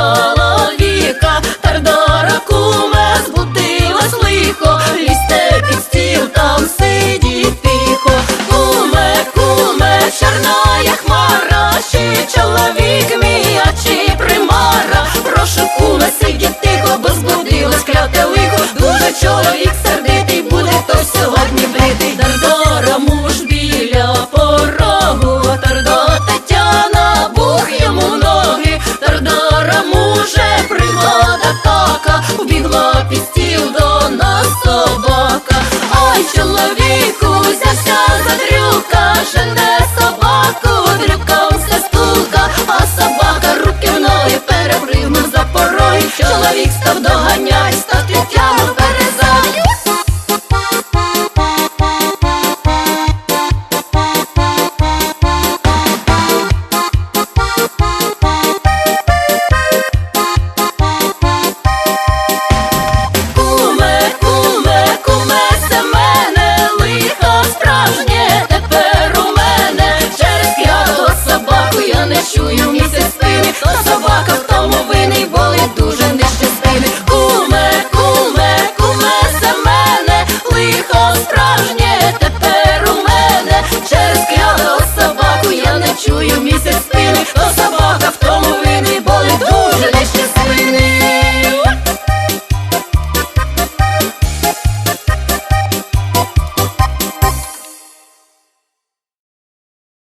чоловіка, Тардора куме збудилась лихо, лізьте під стіл, там сидіть тихо. Куме, куме, чорная хмара, чи чоловік мій, а чи примара. Прошу куме, сидіть тихо, бо збудилось кляте лихо. Дуже чоловік чоловіку, взявся за дрюка, жене собаку, дрюком все стулка, а собака руки в ноги перепригнув за пороги. Чоловік став доганять,